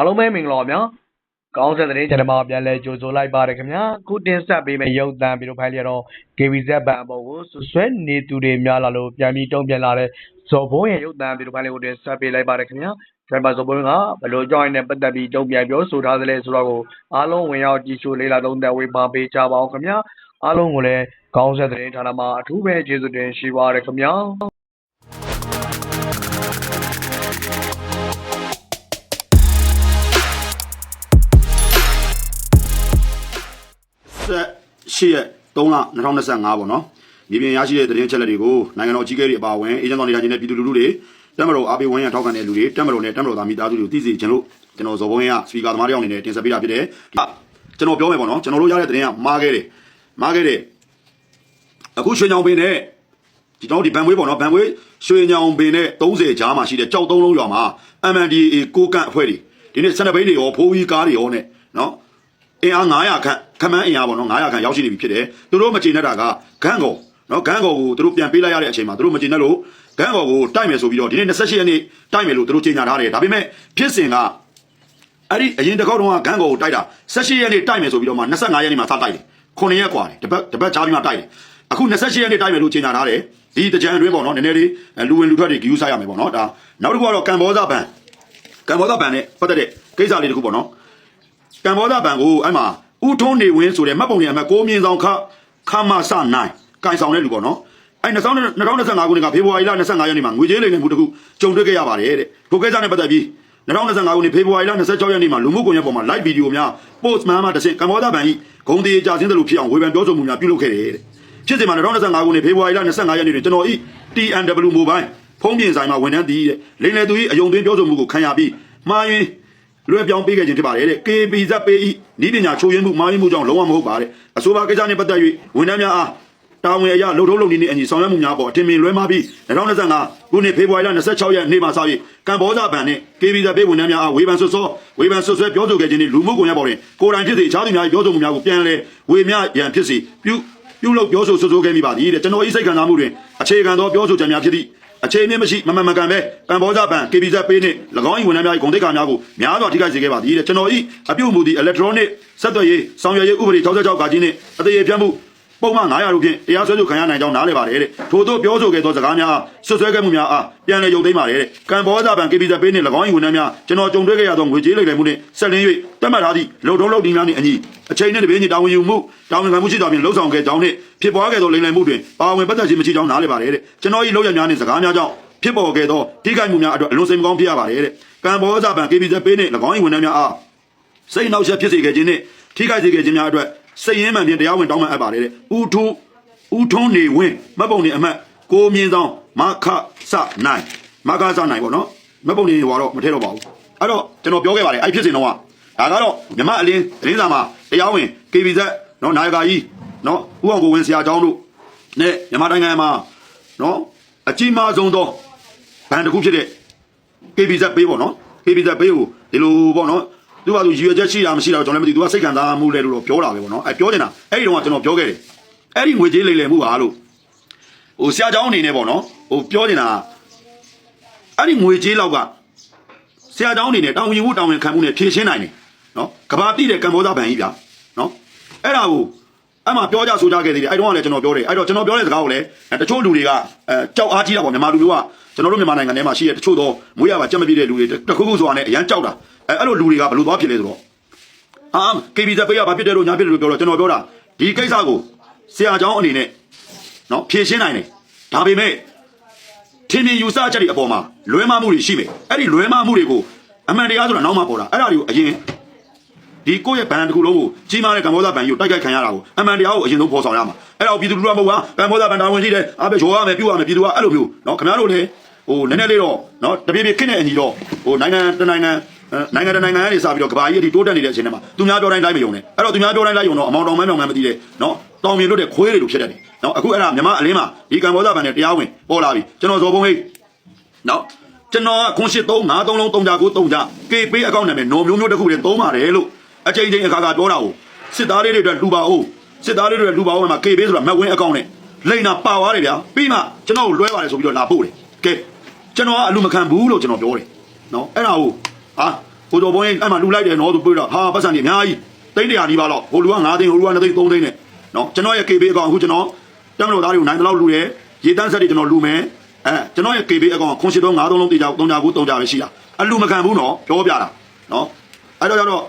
အားလုံးပဲမင်္ဂလာပါဗျာကောင်းတဲ့တဲ့ကျွန်တော်ပြန်လဲကြိုဆိုလိုက်ပါတယ်ခင်ဗျာခုတင်ဆက်ပေးမယ့်ရုပ်သံဗီဒီယိုဖိုင်လေးတော့ KVZ ဘန်အပေါ်ကိုဆွဆွဲနေသူတွေများလာလို့ပြန်ပြီးတုံ့ပြန်လာတဲ့ဇော်ဘုံရဲ့ရုပ်သံဗီဒီယိုဖိုင်လေးကိုတင်ဆက်ပေးလိုက်ပါတယ်ခင်ဗျာဒရိုင်ဘာဇော်ဘုံကဘယ်လိုကြောင်းနဲ့ပတ်သက်ပြီးတုံ့ပြန်ပြောဆိုထားသလဲဆိုတော့ကိုအားလုံးဝင်ရောက်ကြည့်ရှုလေးလာသုံးသပ်ဝေဖန်ပေးကြပါအောင်ခင်ဗျာအားလုံးကိုလည်းကောင်းတဲ့တဲ့ဌာနမှာအထူးပဲကျေးဇူးတင်ရှိပါတယ်ခင်ဗျာ ၈ရက်3လ2025ပေါ့နော်မြေပြင်ရရှိတဲ့သတင်းချက်လက်တွေကိုနိုင်ငံတော်အကြီးအကဲတွေအပါအဝင်အေဂျင့်တော်နေရာချင်းနဲ့ပြည်သူလူထုတွေတက်မတော်အားပေးဝန်းရံထောက်ခံတဲ့လူတွေတက်မတော်နဲ့တက်မတော်သားမိသားစုတွေကိုသိစေချင်လို့ကျွန်တော်ဇော်ဘုံရစပီကာသမားတယောက်အနေနဲ့တင်ဆက်ပေးတာဖြစ်တယ်ဟာကျွန်တော်ပြောမယ်ပေါ့နော်ကျွန်တော်တို့ရတဲ့သတင်းကမှားခဲ့တယ်မှားခဲ့တယ်အခုရွှေညောင်ပင်နဲ့ဒီတော့ဒီဘန်ဘွေးပေါ့နော်ဘန်ဘွေးရွှေညောင်ပင်နဲ့30ကြားမှာရှိတဲ့ကြောက်သုံးလုံးရွာမှာ MNDAA ကိုကန့်အဖွဲ့တွေဒီနေ့စနဘိန်းတွေရောဖိုးဝီကားတွေရောနဲ့နော်အင်အား900ခန့် ခမန်းအင်အားပေါ့နော်900ခန့်ရောက်ရှိနေပြီဖြစ်တယ်သူတို့မကျေနပ်တာကဂန်းကော်နော်ဂန်းကော်ကိုသူတို့ပြန်ပေးလိုက်ရတဲ့အချိန်မှာသူတို့မကျေနပ်လို့ဂန်းကော်ကိုတိုက်မယ်ဆိုပြီးတော့ဒီနေ့28ရက်နေ့တိုက်မယ်လို့သူတို့ကြေညာထားတယ်ဒါပေမဲ့ဖြစ်စဉ်ကအဲ့ဒီအရင်တစ်ခေါက်တုန်းကဂန်းကော်ကိုတိုက်တာ28ရက်နေ့တိုက်မယ်ဆိုပြီးတော့မှ25ရက်နေ့မှာစတိုက်တယ်9ရက်กว่าတယ်တပတ်တပတ်ချားပြီးမှတိုက်တယ်အခု28ရက်နေ့တိုက်မယ်လို့ကြေညာထားတယ်ဒီတကြံအတွင်းပေါ့နော်နည်းနည်းလေးလူဝင်လူထွက်တွေဂယူးဆိုင်ရမယ်ပေါ့နော်ဒါနောက်တစ်ခုကတော့ကံဘောဇဘန်ကံဘောဇဘန်နဲ့ပတ်သက်တဲ့ကိစ္စလေးတစ်ခုပေါ့နော် ကံဘောဒဘန်ကိုအဲ့မှာ ဥထုံးနေဝင်းဆိုတဲ့မှတ်ပုံနေအမှတ်ကိုမြင့်ဆောင်ခခမဆနိုင်ကန်ဆောင်တဲ့လူပေါ့နော်အဲ့2025ခုနှစ်ကဖေဖော်ဝါရီလ25ရက်နေ့မှာငွေကြေးလိမ်လည်မှုတစ်ခုကြုံတွေ့ခဲ့ရပါတယ်တဲ့ထိုကိစ္စနဲ့ပတ်သက်ပြီး2025ခုနှစ်ဖေဖော်ဝါရီလ26ရက်နေ့မှာလူမှုကွန်ရက်ပေါ်မှာ live video များ post မှန်မှတစ်ဆင့်ကံဘောဒဘန်ဤဂုံတီကြာစင်းတယ်လို့ဖြစ်အောင်ဝေဖန်ပြောဆိုမှုများပြုလုပ်ခဲ့တယ်တဲ့ဖြစ်စဉ်မှာ2025ခုနှစ်ဖေဖော်ဝါရီလ25ရက်နေ့တွင်ကျွန်တော်ဤ TNW Mobile ဖုံးပြင်ဆိုင်မှာဝန်ထမ်းတည်တဲ့လိမ်လည်သူဤအယုံသွင်းပြောဆိုမှုကိုခံရပြီးမှားယွင်း လွယ်ပြောင်းပေးခဲ့ခြင်းဖြစ်ပါတယ်တဲ့ KPZ ပေးဤဤပညာချိုးယွင်းမှုမားယွင်းမှုကြောင့်လုံးဝမဟုတ်ပါတဲ့အဆိုပါကိစ္စနဲ့ပတ်သက်၍ဝန်ထမ်းများအားတာဝန်အရလှုပ်ထုံးလုပ်နည်းနဲ့အညီဆောင်ရွက်မှုများပေါ်အထင်မြင်လွဲမှားပြီး2025ခုနှစ်ဖေဖော်ဝါရီလ26ရက်နေ့မှာစ၍ကမ္ဘောဇဘဏ်နဲ့ KPZ ပေးဝန်ထမ်းများအားဝေဖန်ဆွဆွဝေဖန်ဆွဆွဲပြောဆိုခဲ့ခြင်းနှင့်လူမှုကွန်ရက်ပေါ်တွင်ကိုယ်တိုင်ဖြစ်စေအခြားသူများ၏ပြောဆိုမှုများကိုပြန်လည်ဝေမျှရန်ဖြစ်စေပြုပြုလုပ်ပြောဆိုဆွဆိုခဲ့မိပါသည်တဲ့ကျွန်တော်ဤစိတ်ခံစားမှုတွင်အခြေခံသောပြောဆိုချက်များဖြစ်သည့် အခြေအနေမရှိမမှန်မကန်ပဲကမ္ဘောဇဘဏ် KPZ ပေးနှင့်၎င်း၏ဝန်ထမ်းများ၏ဂုဏ်သိက္ခာများကိုများစွာထိခိုက်စေခဲ့ပါသည်တဲ့ကျွန်တော်ဤအပြုတ်မှုသည် electronic ဆက်သွယ်ရေးဆောင်ရွက်ရေးဥပဒေ66ကကြီးနှင့်အသေးအပြတ်မှု ပုံမှန်900တို့ဖြင့်တရားစွဲဆိုခံရနိုင်ကြောင်းနားလည်ပါတယ်တဲ့ထို့သောပြောဆိုခဲ့သောစကားများအားဆွဆွဲခဲ့မှုများအားပြန်လည်ရုပ်သိမ်းပါတယ်တဲ့ကမ္ဘောဇဘဏ် KPZ ပေးနှင့်၎င်း၏ဝန်ထမ်းများကျွန်တော်ကြုံတွေ့ခဲ့ရသောငွေကြေးလိမ်လည်မှုနှင့်ဆက်လင်း၍တက်မှတ်ထားသည့်လုံထုံးလုံနည်းများနှင့်အညီအချိန်နှင့်တပြေးညီတာဝန်ယူမှုတာဝန်ခံမှုရှိသောဖြင့်လှုပ်ဆောင်ခဲ့ကြောင်းနှင့်ဖြစ်ပွားခဲ့သောလိမ်လည်မှုတွင်ပါဝင်ပတ်သက်ခြင်းမရှိကြောင်းနားလည်ပါတယ်တဲ့ကျွန်တော်၏လုပ်ရများနှင့်စကားများကြောင့်ဖြစ်ပေါ်ခဲ့သောထိခိုက်မှုများအတွက်အလွန်စိတ်မကောင်းဖြစ်ရပါတယ်တဲ့ကမ္ဘောဇဘဏ် KPZ ပေးနှင့်၎င်း၏ဝန်ထမ်းများအားစိတ်နှောက်ယှက်ဖြစ်စေခဲ့ခြင်းနဲ့ထိခိုက်စေခဲ့ခြင်းများအတွက် စိတ်ရင်းမှန်ဖြင့်တရားဝင်တောင်းပန်အပ်ပါတယ်တဲ့။ဥထုဥထုံးနေဝင်မတ်ပုံနေအမတ်ကိုမြင့်ဆောင်မခစနိုင်မခစနိုင်ပေါ့နော်။မတ်ပုံနေဟွာတော့မထည့်တော့ပါဘူး။အဲ့တော့ကျွန်တော်ပြောခဲ့ပါတယ်အဲ့ဖြစ်စဉ်တော့ကဒါကတော့မြမအလင်းသတင်းစာမှာတရားဝင် KBZ နော်နာယကာကြီးနော်ဥအောင်ကိုဝင်းဆရာကျောင်းတို့နဲ့မြန်မာနိုင်ငံမှာနော်အကြီးမားဆုံးသောဘဏ်တစ်ခုဖြစ်တဲ့ KBZ ပေးပေါ့နော် KBZ ပေးကိုဒီလိုပေါ့နော် သူကသူရည်ရွယ်ချက်ရှိတာမရှိတာတော့ကျွန်တော်လည်းမသိဘူးသူကစိတ်ခံစားမှုလဲလို့တော့ပြောတာပဲပေါ့နော်အဲပြောနေတာအဲ့ဒီတော့ကကျွန်တော်ပြောခဲ့တယ်အဲ့ဒီငွေကြေးလိမ်လည်မှုပါလို့ဟိုဆရာเจ้าအနေနဲ့ပေါ့နော်ဟိုပြောနေတာကအဲ့ဒီငွေကြေးလောက်ကဆရာเจ้าအနေနဲ့တောင်းဝင်မှုတောင်းဝင်ခံမှုနဲ့ဖြည့်ရှင်းနိုင်တယ်နော်ကဘာတိတဲ့ကမ္ဘောဇဘဏ်ကြီးဗျာနော်အဲ့ဒါကို အဲ့မှာပြောကြဆိုကြခဲ့သေးတယ်အဲ့တော့ကလည်းကျွန်တော်ပြောတယ်အဲ့တော့ကျွန်တော်ပြောတဲ့စကားကိုလည်းတချို့လူတွေကအဲကြောက်အားကြီးတာပေါ့မြန်မာလူမျိုးကကျွန်တော်တို့မြန်မာနိုင်ငံထဲမှာရှိတဲ့တချို့သောမွေးရပါကြက်မပြည့်တဲ့လူတွေတခုခုဆိုတာနဲ့အရန်ကြောက်တာအဲအဲ့လိုလူတွေကဘယ်လိုသွားဖြစ်လဲဆိုတော့အာ KB ဇပေးရပါဖြစ်တယ်လို့ညာဖြစ်တယ်လို့ပြောတော့ကျွန်တော်ပြောတာဒီကိစ္စကိုဆရာကျောင်းအနေနဲ့နော်ဖြေရှင်းနိုင်တယ်ဒါပေမဲ့ထင်မြင်ယူဆချက်တွေအပေါ်မှာလွဲမှားမှုတွေရှိမယ်အဲ့ဒီလွဲမှားမှုတွေကိုအမှန်တရားဆိုတာနောက်မှပေါ်တာအဲ့ဒါတွေကိုအရင် ဒီကိုယ့်ရဲ့ဘန်တစ်ခုလုံးကိုကြီးမားတဲ့ကမ္ဘောဇဘန်ကြီးကိုတိုက်ခိုက်ခံရတာကိုအမှန်တရားကိုအရင်ဆုံးပေါ်ဆောင်ရမှာအဲ့တော့ပြည်သူလူထုကမဟုတ်ပါကမ္ဘောဇဘန်တာဝန်ရှိတယ်အားပဲရောရမယ်ပြုတ်ရမယ်ပြည်သူကအဲ့လိုမျိုးနော်ခင်ဗျားတို့လည်းဟိုနည်းနည်းလေးတော့နော်တပြေပြေခင်းတဲ့အညီတော့ဟိုနိုင်ငံတနိုင်ငံနိုင်ငံတကာနိုင်ငံတွေစပြီးတော့ကဘာကြီးအထိတိုးတက်နေတဲ့အချိန်မှာသူများပြောတိုင်းလိုက်မယုံနဲ့အဲ့တော့သူများပြောတိုင်းလိုက်ယုံတော့အမောင်တော်မဲမောင်မဲမသိတဲ့နော်တောင်ပြင်လို့တဲ့ခွေးတွေလိုဖြစ်တတ်တယ်နော်အခုအဲ့ဒါမြမအလင်းမှာဒီကံဘောဇဘန်နဲ့တရားဝင်ပေါ်လာပြီကျွန်တော်ဇော်ဘုံဟိနော်ကျွန်တော်ခွန်ရှစ်3 5 3လုံး3ကြ9 3ကြ KP အကောင့်နာမည်နော်မျိုးမျိုးတစ်ခုနဲ့သုံးပါတယ်လို့ အချိန်ချင်းအခါခါပြောတာကိုစစ်သားလေးတွေအတွက်လူပါအောင်စစ်သားလေးတွေအတွက်လူပါအောင်မှာ KP ဆိုတာမက်ဝင်းအကောင့်နဲ့လိန်နာပါသွားတယ်ဗျာပြီးမှကျွန်တော်ကိုလွှဲပါတယ်ဆိုပြီးတော့လာပို့တယ်ကဲကျွန်တော်ကအလူမခံဘူးလို့ကျွန်တော်ပြောတယ်နော်အဲ့ဒါကိုဟာကိုတော်ဘုန်းကြီးအဲ့မှာလူလိုက်တယ်နော်သူပြေးတော့ဟာပတ်စံကြီးအများကြီးသိန်းတရာနီးပါတော့ဟိုလူက9သိန်းဟိုလူက2သိန်း3သိန်းနဲ့နော်ကျွန်တော်ရဲ့ KB အကောင့်အခုကျွန်တော်တမလို့သားတွေကိုနိုင်တယ်လို့လူတယ်ရေတန်းဆက်တွေကျွန်တော်လူမယ်အဲကျွန်တော်ရဲ့ KB အကောင့်ခွန်ရှိတော့9သုံးလုံးတေချာ3ကြဘူး3ကြပဲရှိတာအလူမခံဘူးနော်ပြောပြတာနော်အဲ့တော့ကျတော့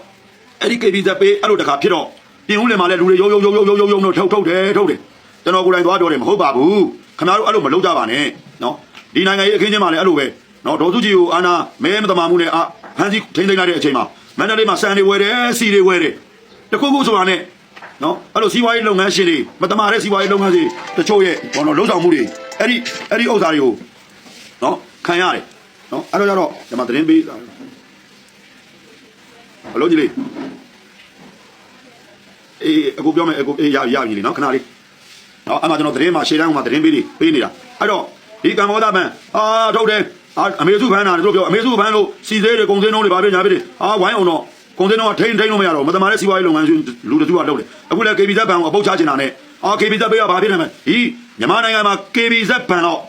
အဲ့ဒီ KB ဇက်ပေးအဲ့လိုတခါဖြစ်တော့ပြင်ဦးလင်မှာလည်းလူတွေရုံရုံရုံရုံရုံရုံရုံတို့ထုတ်ထုတ်တယ်ထုတ်တယ်ကျွန်တော်ကိုယ်တိုင်သွားပြောတယ်မဟုတ်ပါဘူးခင်ဗျားတို့အဲ့လိုမလုပ်ကြပါနဲ့နော်ဒီနိုင်ငံရေးအခင်းချင်းမှာလည်းအဲ့လိုပဲနော်ဒေါ်စုကြည်ကိုအာနာမဲမတမာမှုနဲ့အာဟန်စီထိမ့်သိမ့်လိုက်တဲ့အချိန်မှာမန္တလေးမှာစံတွေဝယ်တယ်စီတွေဝယ်တယ်တခုခုဆိုတာနဲ့နော်အဲ့လိုစီးပွားရေးလုပ်ငန်းရှင်တွေမတမာတဲ့စီးပွားရေးလုပ်ငန်းရှင်တချို့ရဲ့ဘောနော်လှုပ်ဆောင်မှုတွေအဲ့ဒီအဲ့ဒီဥစ္စာတွေကိုနော်ခံရတယ်နော်အဲ့တော့ကျတော့ဒီမှာသတင်းပေး ဘလို့ကြီးလေးအေးအကိုပြောမယ်အကိုအေးရရပြီလေနော်ခဏလေးနော်အမှကျွန်တော်သတင်းမှာရှေ့တန်းကမှသတင်းပေးနေပေးနေတာအဲ့တော့ဒီကမ္ဘောဒဘန်အာထုတ်တယ်အာအမေစုဘန်နာတို့ပြောအမေစုဘန်လို့စီသေးတွေကုန်စင်းလုံးတွေဘာဖြစ်ညာဖြစ်တယ်အာဝိုင်းအောင်တော့ကုန်စင်းလုံးကထိန်းထိန်းလို့မရတော့မတမာတဲ့စီးပွားရေးလုပ်ငန်းရှင်လူတစုကလုပ်တယ်အခုလည်း KBZ ဘန်ကိုအပုတ်ချချင်တာနဲ့အာ KBZ ပေးရဘာဖြစ်နေမလဲဒီမြန်မာနိုင်ငံမှာ KBZ ဘန်တော့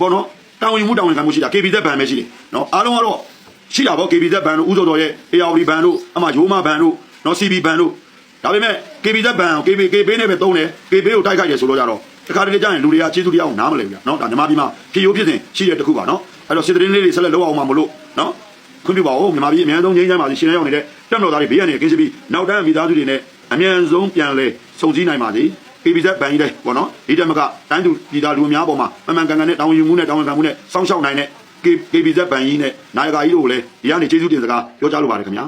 ဘောနော်တောင်းဝင်မှုတောင်းဝင်ခံမှုရှိတာ KBZ ဘန်ပဲရှိတယ်နော်အားလုံးကတော့ ရှိတာပေါ့ KBZ ဘန်တို့ဥစောတော်ရဲ့ ARD ဘန်တို့အမှရိုးမဘန်တို့နော် CB ဘန်တို့ဒါပေမဲ့ KBZ ဘန် KB KB နဲ့ပဲသုံးတယ် KB ကိုတိုက်ခိုက်တယ်ဆိုတော့ကြတော့တခါတလေကြာရင်လူတွေကကျေးဇူးတရားအောင်နားမလည်ဘူးဗျာနော်ဒါမြန်မာပြည်မှာဖြေရိုးဖြစ်စဉ်ရှိတဲ့တစ်ခုပါနော်အဲ့တော့စစ်တရင်လေးတွေဆက်လက်လုပ်အောင်မှာမလို့နော်ခွင့်ပြုပါဦးမြန်မာပြည်အများဆုံးငြိမ်းချမ်းပါစေရှင်ရောက်နေတဲ့တက်မတော်သားတွေဘေးရန်နေကင်းစပြီးနောက်တန်းမိသားစုတွေနဲ့အမြန်ဆုံးပြန်လဲစုံစည်းနိုင်ပါစေ KBZ ဘန်ကြီးတဲ့ပေါ့နော်ဒီတက်မကတိုင်းသူပြည်သားလူအများပေါ်မှာမမှန်ကန်ကန်နဲ့တောင်းယူမှုနဲ့တောင်းဝန်ခံမှုနဲ့စောင့်ရှောက်နိုင်တဲ့ KBZ ဘန်ကြီးနဲ့နိုင်ကာကြီးတို့ကိုလည်းဒီကနေကျေးဇူးတင်စကားပြောကြားလိုပါတယ်ခင်ဗျာ